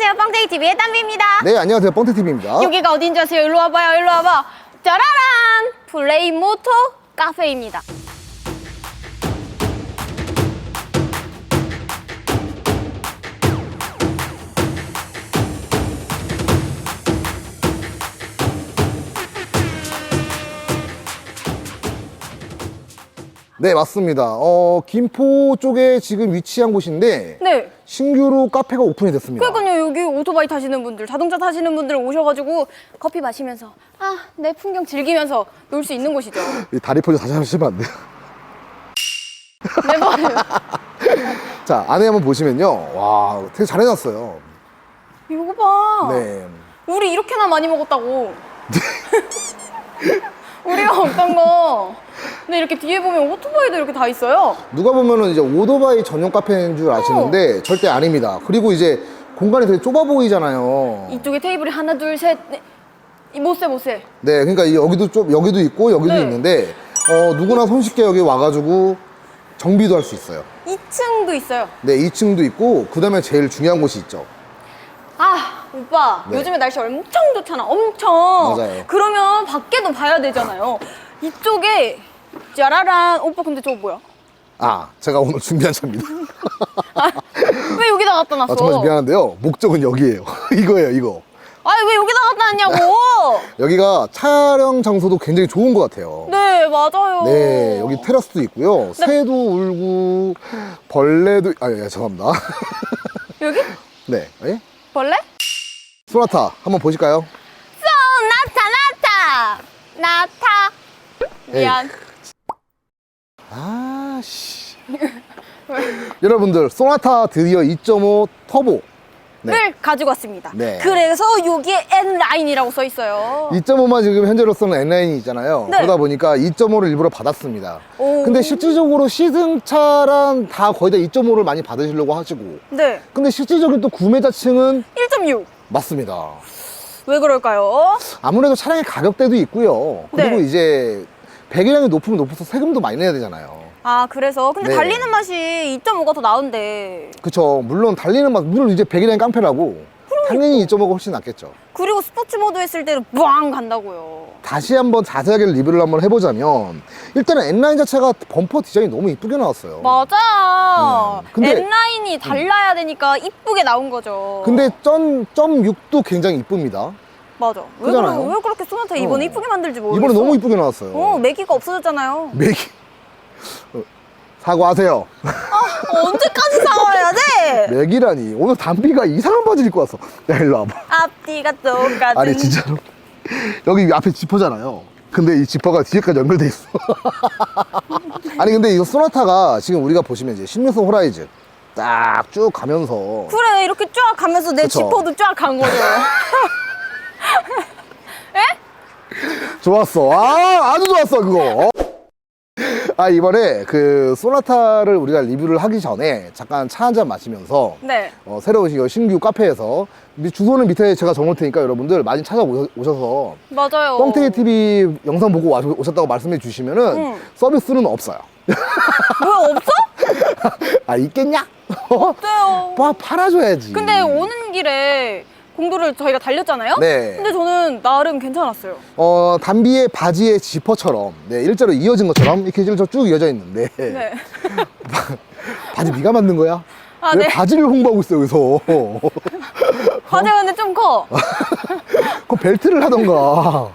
안녕하세요. 빵테이TV의 땀비입니다. 네, 안녕하세요. 뻥태TV입니다. 여기가 어딘지 아세요? 일로 와봐요. 일로 와봐. 짜라란! 플레이 모토 카페입니다. 네, 맞습니다. 어, 김포 쪽에 지금 위치한 곳인데 네. 신규로 카페가 오픈이 됐습니다. 그러니까요. 여기 오토바이 타시는 분들, 자동차 타시는 분들 오셔가지고 커피 마시면서 아, 내 풍경 즐기면서 놀 수 있는 곳이죠. 이 다리 포즈 다시 하시면 안 돼요. 네, 맞아요. 자, 안에 한번 보시면요. 와, 되게 잘 해놨어요. 이거 봐. 네. 우리 이렇게나 많이 먹었다고. 우리가 먹던 거. 근데 이렇게 뒤에 보면 오토바이도 이렇게 다 있어요. 누가 보면은 이제 오토바이 전용 카페인 줄 아시는데 절대 아닙니다. 그리고 이제 공간이 되게 좁아 보이잖아요. 이쪽에 테이블이 하나, 둘, 셋. 넷. 이 못 세 못 세. 네, 그러니까 이 여기도 좀 여기도 있고 여기도 네. 있는데 어, 누구나 손쉽게 여기 와가지고 정비도 할 수 있어요. 2층도 있어요. 네, 2층도 있고 그다음에 제일 중요한 곳이 있죠. 아, 오빠. 네. 요즘에 날씨 엄청 좋잖아. 엄청. 맞아요. 그러면 밖에도 봐야 되잖아요. 이쪽에 짜라란. 오빠 근데 저거 뭐야? 아, 제가 오늘 준비한 차입니다. 왜 여기다 갖다 놨어? 아, 정말 미안한데요. 목적은 여기예요. 이거예요, 이거. 아니, 왜 여기다 갖다 놨냐고. 여기가 촬영 장소도 굉장히 좋은 것 같아요. 네, 맞아요. 네, 여기 테라스도 있고요. 새도 울고 벌레도 아, 예, 죄송합니다. 여기? 네, 예? 벌레? 소나타 한번 보실까요? 나타 나타 나타 미안 아, 씨. 여러분들, 소나타 드디어 2.5 터보. 네. 를 가지고 왔습니다 네. 그래서 여기에 N라인이라고 써 있어요 2.5만 지금 현재로서는 N라인이 있잖아요. 네. 그러다 보니까 2.5를 일부러 받았습니다. 오. 근데 실질적으로 시승차란 다 거의 다 2.5를 많이 받으시려고 하시고. 네 근데 실질적인 또 구매자층은 1.6 맞습니다. 왜 그럴까요? 아무래도 차량의 가격대도 있고요. 그리고 네. 이제 배기량이 높으면 높아서 세금도 많이 내야 되잖아요. 아 그래서 근데 네. 달리는 맛이 2.5가 더 나은데 그쵸. 물론 달리는 맛, 물론 이제 배기량이 깡패라고. 당연히 2.5가 훨씬 낫겠죠. 그리고 스포츠 모드 했을 때는 뿌앙 간다고요 다시 한번 자세하게 리뷰를 한번 해보자면 일단은 N라인 자체가 범퍼 디자인이 너무 이쁘게 나왔어요. 맞아 음. 근데- N라인이 달라야 되니까 이쁘게 나온 거죠 근데 점, 점 6도 굉장히 이쁩니다. 맞아 왜, 그잖아요. 그러, 왜 그렇게 소나타 이번에 어. 이쁘게 만들지 모르겠어 이번에 너무 이쁘게 나왔어요. 어 매기가 없어졌잖아요 맥이. 어, 사과하세요. 어, 언제까지 사와야 돼? 맥이라니. 오늘 담비가 이상한 바지를 입고 왔어. 야, 일로 와봐. 앞뒤가 똑같은 아니, 진짜로. 여기 앞에 지퍼잖아요. 근데 이 지퍼가 뒤에까지 연결돼 있어. 아니, 근데 이 소나타가 지금 우리가 보시면 이제 신유성 호라이즈 딱쭉 가면서 그래 이렇게 쫙 가면서 내 그쵸. 지퍼도 쫙 간 거죠 좋았어. 아, 아주 좋았어, 그거. 아, 이번에 그 소나타를 우리가 리뷰를 하기 전에 잠깐 차 한 잔 마시면서 네 어, 새로운 이 신규 카페에서 밑- 주소는 밑에 제가 적어놓을 테니까 여러분들 많이 찾아오셔서 맞아요 뻥튀기 TV 영상 보고 와- 오셨다고 말씀해 주시면은 응. 서비스는 없어요. 뭐 없어? 아, 있겠냐? 없대요 뭐 팔아줘야지. 근데 오는 길에 공도를 저희가 달렸잖아요 네. 근데 저는 나름 괜찮았어요 어, 담비의 바지의 지퍼처럼 네, 일자로 이어진 것처럼 이렇게 일자로 쭉 이어져 있는데 네 바지 네가 만든 거야? 아, 왜 네. 바지를 홍보하고 있어 여기서 과제가 근데 좀 커 그 벨트를 하던가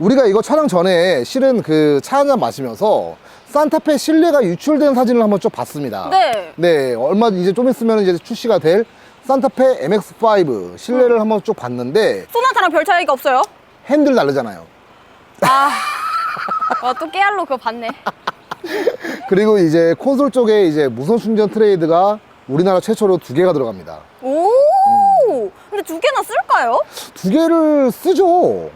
우리가 이거 촬영 전에 실은 그 차 한잔 마시면서 산타페 실내가 유출된 사진을 한번 쭉 봤습니다 네. 네 얼마 이제 좀 있으면 이제 출시가 될 산타페 MX5 실내를 한번 쭉 봤는데 소나타랑 별 차이가 없어요 핸들 다르잖아요 아, 아, 또 깨알로 그거 봤네 그리고 이제 콘솔 쪽에 이제 무선 충전 트레이드가 우리나라 최초로 두 개가 들어갑니다 오 근데 두 개나 쓸까요? 두 개를 쓰죠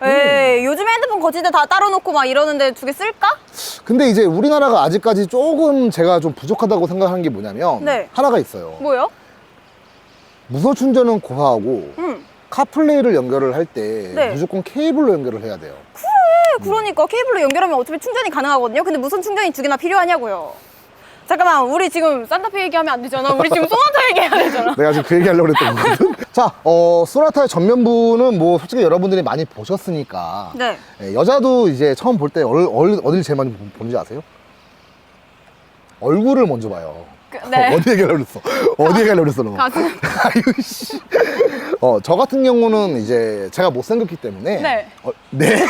에이 요즘 핸드폰 거치대 다 따로 놓고 막 이러는데 두 개 쓸까? 근데 이제 우리나라가 아직까지 조금 제가 좀 부족하다고 생각하는 게 뭐냐면 네. 하나가 있어요. 뭐요? 무선 충전은 고하고 음 카플레이를 연결을 할 때 네. 무조건 케이블로 연결을 해야 돼요. 그러니까 케이블로 연결하면 어차피 충전이 가능하거든요. 근데 무선 충전이 두 개나 필요하냐고요. 잠깐만 우리 지금 산타페 얘기하면 안 되잖아. 우리 지금 소나타 얘기해야 되잖아. 내가 지금 그 얘기 하려고 그랬던 거거든. 자, 어, 소나타의 전면부는 뭐 솔직히 여러분들이 많이 보셨으니까. 네. 예, 여자도 이제 처음 볼 때 어디, 어디를 제일 많이 보- 보는지 아세요? 얼굴을 먼저 봐요. 그, 네. 어디 얘기하려고 그랬어? 어디 얘기하려고 그랬어, 너? 가슴. 아유, 씨. 어, 저 같은 경우는 이제 제가 못생겼기 때문에. 네. 어, 네?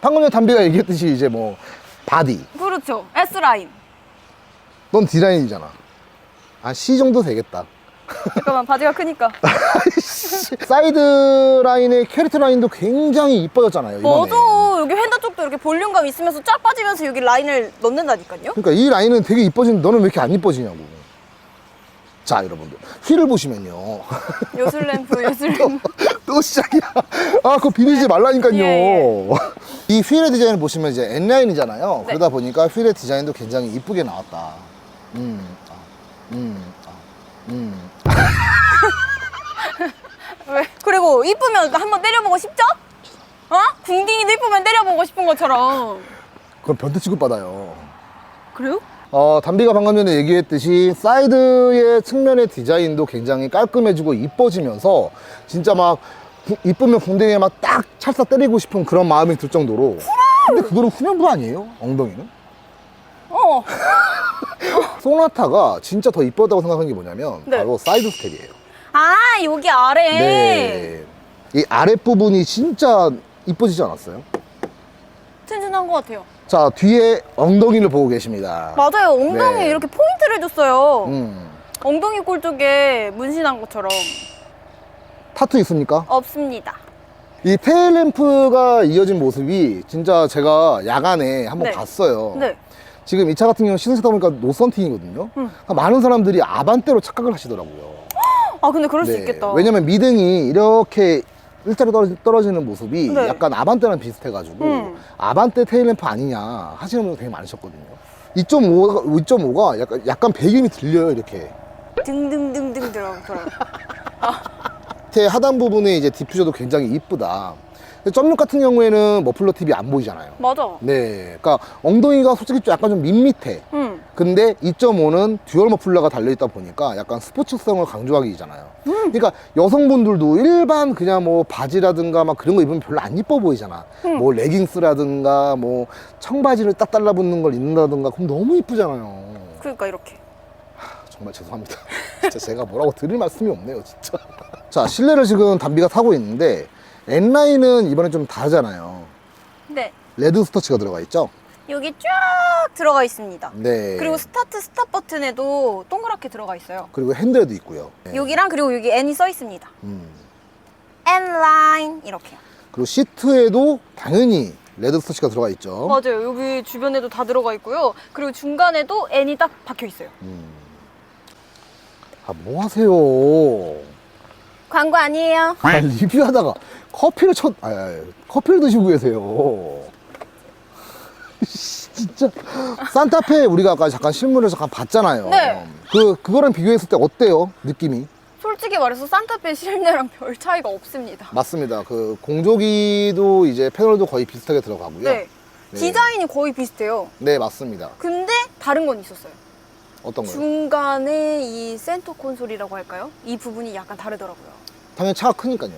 방금 전에 담비가 얘기했듯이 이제 뭐, 바디. 그렇죠. S 라인. 넌 D라인이잖아. 아, C 정도 되겠다. 잠깐만 바지가 크니까. 사이드 라인의 캐릭터 라인도 굉장히 이뻐졌잖아요. 이번에. 맞아. 여기 핸드 쪽도 이렇게 볼륨감 있으면서 쫙 빠지면서 여기 라인을 넣는다니까요. 그러니까 이 라인은 되게 이뻐지는데 너는 왜 이렇게 안 이뻐지냐고. 자, 여러분들. 휠을 보시면요. 요술 램프, 요술 램프. 또 시작이야. 아, 그거 비비지 말라니까요. 예, 이 휠의 디자인을 보시면 이제 N라인이잖아요. 네. 그러다 보니까 휠의 디자인도 굉장히 이쁘게 나왔다. 음, 아, 음, 아, 음. 왜? 그리고 이쁘면 한번 때려보고 싶죠? 어? 궁딩이도 이쁘면 때려보고 싶은 것처럼. 그럼 변태 취급받아요. 그래요? 어, 담비가 방금 전에 얘기했듯이 사이드의 측면의 디자인도 굉장히 깔끔해지고 이뻐지면서 진짜 막 구- 이쁘면 궁뎅이에 막 딱 찰싹 때리고 싶은 그런 마음이 들 정도로 근데 그거는 후면부 아니에요? 엉덩이는? 어. 소나타가 진짜 더 이뻤다고 생각한 게 뭐냐면 네. 바로 사이드 스텝이에요 아, 여기 아래. 네. 이 아랫부분이 진짜 이뻐지지 않았어요? 튼튼한 것 같아요. 자 뒤에 엉덩이를 보고 계십니다 맞아요. 엉덩이에 네. 이렇게 포인트를 줬어요. 음. 엉덩이 꼴 쪽에 문신한 것처럼. 타투 있습니까? 없습니다. 이 테일램프가 이어진 모습이 진짜 제가 야간에 한번 네. 봤어요. 네. 지금 이 차 같은 경우는 시승 타다 보니까 노선팅이거든요. 음. 그러니까 많은 사람들이 아반떼로 착각을 하시더라고요. 아, 근데 그럴 수 네. 있겠다. 왜냐면 미등이 이렇게 일자로 떨어지- 떨어지 는 모습이 네. 약간 아반떼랑 비슷해가지고 음. 아반떼 테일램프 아니냐 하시는 분들 되게 많으셨거든요. 2.5가, 2.5가 약간, 약간 배기음이 들려요, 이렇게. 등등등등 들어. 밑에 하단 부분에 이제 디퓨저도 굉장히 이쁘다. 점육 같은 경우에는 머플러 팁이 안 보이잖아요. 맞아. 네, 그러니까 엉덩이가 솔직히 좀 약간 좀 밋밋해. 응. 근데 2.5는 듀얼 머플러가 달려있다 보니까 약간 스포츠성을 강조하기잖아요. 그러니까 여성분들도 일반 그냥 뭐 바지라든가 막 그런 거 입으면 별로 안 이뻐 보이잖아. 음. 뭐 레깅스라든가 뭐 청바지를 딱 달라붙는 걸 입는다든가 그럼 너무 이쁘잖아요. 그러니까 이렇게. 정말 죄송합니다. 진짜 제가 뭐라고 드릴 말씀이 없네요, 진짜. 자, 실내를 지금 담비가 타고 있는데 N라인은 이번에 좀 다르잖아요. 네. 레드 스터치가 들어가 있죠? 여기 쫙 들어가 있습니다. 네. 그리고 스타트 스탑 버튼에도 동그랗게 들어가 있어요. 그리고 핸들에도 있고요. 네. 여기랑 그리고 여기 N이 써 있습니다. 음. N 라인 이렇게요. 그리고 시트에도 당연히 레드 스터치가 들어가 있죠. 맞아요. 여기 주변에도 다 들어가 있고요. 그리고 중간에도 N이 딱 박혀 있어요. 음. 아, 뭐 하세요? 광고 아니에요. 아, 리뷰하다가 커피를 쳤, 아, 아, 커피를 드시고 계세요. 진짜. 산타페 우리가 아까 잠깐 실물을 잠깐 봤잖아요. 네. 그, 그거랑 비교했을 때 어때요? 느낌이? 솔직히 말해서 산타페 실내랑 별 차이가 없습니다. 맞습니다. 그 공조기도 이제 패널도 거의 비슷하게 들어가고요. 네. 네. 디자인이 거의 비슷해요. 네, 맞습니다. 근데 다른 건 있었어요. 어떤 거요? 중간에 이 센터 콘솔이라고 할까요? 이 부분이 약간 다르더라고요. 당연히 차가 크니까요.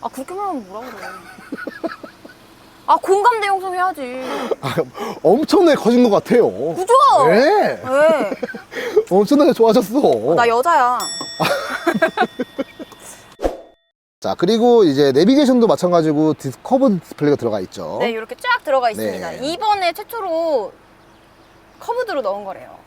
아 그렇게 말하면 뭐라 그래? 아 공감대 형성해야지. 아, 엄청나게 커진 것 같아요. 그죠? 네. 네. 엄청나게 좋아졌어. 나 여자야. 자, 그리고 이제 내비게이션도 마찬가지고 디스, 커브 디스플레이가 들어가 있죠. 네, 이렇게 쫙 들어가 있습니다. 네. 이번에 최초로 커브드로 넣은 거래요.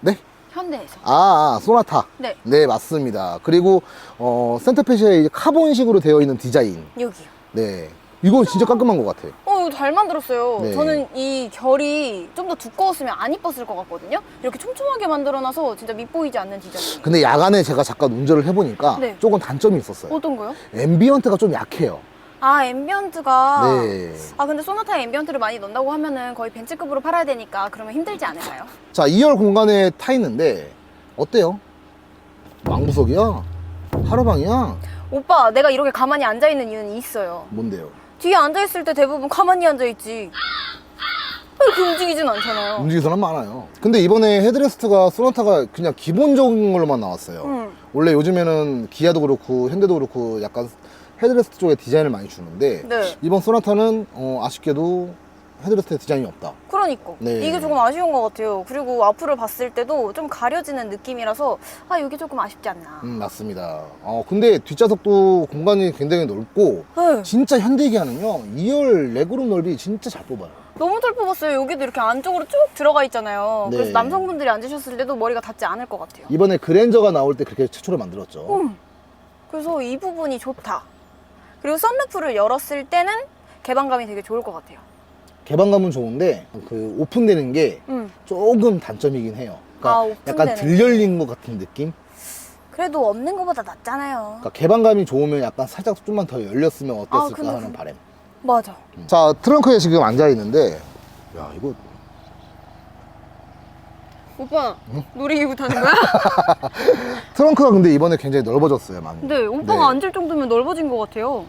네? 현대에서. 아, 아, 소나타. 네, 네, 맞습니다. 그리고, 어, 센터페시에 이제 카본식으로 되어 있는 디자인. 여기요. 네. 이건 진짜 깔끔한 것 같아. 어, 이거 잘 만들었어요. 네. 저는 이 결이 좀 더 두꺼웠으면 안 이뻤을 것 같거든요. 이렇게 촘촘하게 만들어놔서 진짜 밉보이지 않는 디자인이에요. 근데 야간에 제가 잠깐 운전을 해보니까 네. 조금 단점이 있었어요. 어떤 거요? 앰비언트가 좀 약해요. 아, 앰비언트가. 네. 아, 근데 소나타에 앰비언트를 많이 넣는다고 하면은 거의 벤츠급으로 팔아야 되니까 그러면 힘들지 않을까요? 자, 2열 공간에 타 있는데, 어때요? 왕구석이야? 하루방이야? 오빠, 내가 이렇게 가만히 앉아 있는 이유는 있어요. 뭔데요? 뒤에 앉아 있을 때 대부분 가만히 앉아 있지. 그렇게 움직이진 않잖아요. 움직이 사람 많아요. 근데 이번에 헤드레스트가 소나타가 그냥 기본적인 걸로만 나왔어요. 음. 원래 요즘에는 기아도 그렇고 현대도 그렇고 약간 헤드레스트 쪽에 디자인을 많이 주는데 네. 이번 소나타는 어, 아쉽게도 헤드레스트에 디자인이 없다. 그러니까 네. 이게 조금 아쉬운 것 같아요. 그리고 앞으로 봤을 때도 좀 가려지는 느낌이라서 아 여기 조금 아쉽지 않나. 음, 맞습니다. 어, 근데 뒷좌석도 공간이 굉장히 넓고 네. 진짜 현대 기아는요 2열 레그룸 넓이 진짜 잘 뽑아요. 너무 잘 뽑았어요. 여기도 이렇게 안쪽으로 쭉 들어가 있잖아요. 네. 그래서 남성분들이 앉으셨을 때도 머리가 닿지 않을 것 같아요. 이번에 그랜저가 나올 때 그렇게 최초로 만들었죠. 음. 그래서 이 부분이 좋다. 그리고 썬루프를 열었을 때는 개방감이 되게 좋을 것 같아요. 개방감은 좋은데 그 오픈되는 게 음. 조금 단점이긴 해요. 그러니까 아, 약간 들열린 것 같은 느낌? 그래도 없는 것보다 낫잖아요. 그러니까 개방감이 좋으면 약간 살짝 좀만 더 열렸으면 아, 어땠을까 근데 하는 그- 바람. 맞아. 자 트렁크에 지금 앉아 있는데 야 이거 오빠 놀이기구 타는 거야? 트렁크가 근데 이번에 굉장히 넓어졌어요 많이. 근데 오빠가 네. 앉을 정도면 넓어진 것 같아요.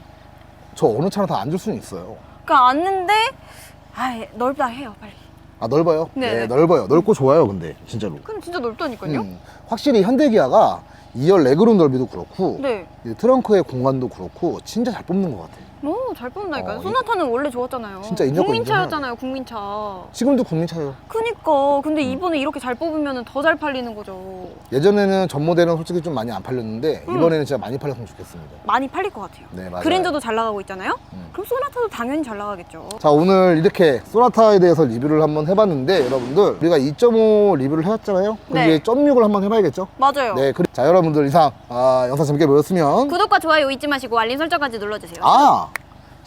저 어느 차나 다 앉을 수는 있어요. 그러니까 앉는데 아 넓다 해요 빨리. 아 넓어요? 네. 넓어요. 넓고 좋아요 근데 진짜로. 그럼 진짜 넓다니까요. 음, 확실히 현대기아가 2열 레그룸 넓이도 그렇고 네. 이 트렁크의 공간도 그렇고 진짜 잘 뽑는 것 같아요. 오 잘 뽑는다니까요. 어, 소나타는 원래 좋았잖아요. 진짜 인정권 국민차였잖아요. 국민차. 지금도 국민차예요. 그니까 근데 음. 이번에 이렇게 잘 뽑으면 더 잘 팔리는 거죠. 예전에는 전 모델은 솔직히 좀 많이 안 팔렸는데 음. 이번에는 진짜 많이 팔렸으면 좋겠습니다. 많이 팔릴 것 같아요. 네, 맞아요. 그랜저도 잘 나가고 있잖아요. 음. 그럼 소나타도 당연히 잘 나가겠죠. 자 오늘 이렇게 소나타에 대해서 리뷰를 한번 해봤는데 여러분들 우리가 2.5 리뷰를 해왔잖아요. 그럼 네. 이제 0.6을 한번 해봐야겠죠? 맞아요. 네, 그리- 자 여러분들 이상 아, 영상 재밌게 보셨으면 구독과 좋아요 잊지 마시고 알림 설정까지 눌러주세요. 아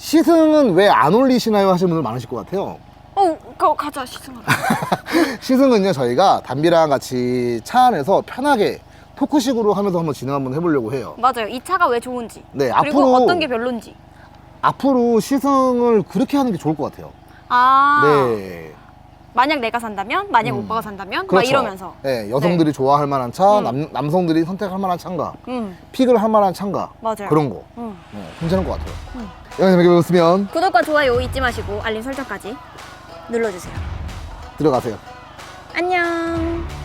시승은 왜 안 올리시나요 하시는 분들 많으실 것 같아요. 어, 가, 가자 시승하러. 시승은요 저희가 담비랑 같이 차 안에서 편하게 토크식으로 하면서 한번 진행 한번 해보려고 해요. 맞아요. 이 차가 왜 좋은지. 네, 그리고 앞으로- 어떤 게 별론지. 앞으로 시승을 그렇게 하는 게 좋을 것 같아요. 아. 네. 만약 내가 산다면, 만약 음. 오빠가 산다면, 막 그렇죠. 이러면서. 네, 여성들이 좋아할 만한 차, 음. 남, 남성들이 선택할 만한 차인가, 음, 픽을 할 만한 차인가, 맞아요. 그런 거. 음. 네, 괜찮은 것 같아요. 음. 영상 재밌게 보셨으면 구독과 좋아요 잊지 마시고 알림 설정까지 눌러주세요. 들어가세요. 안녕.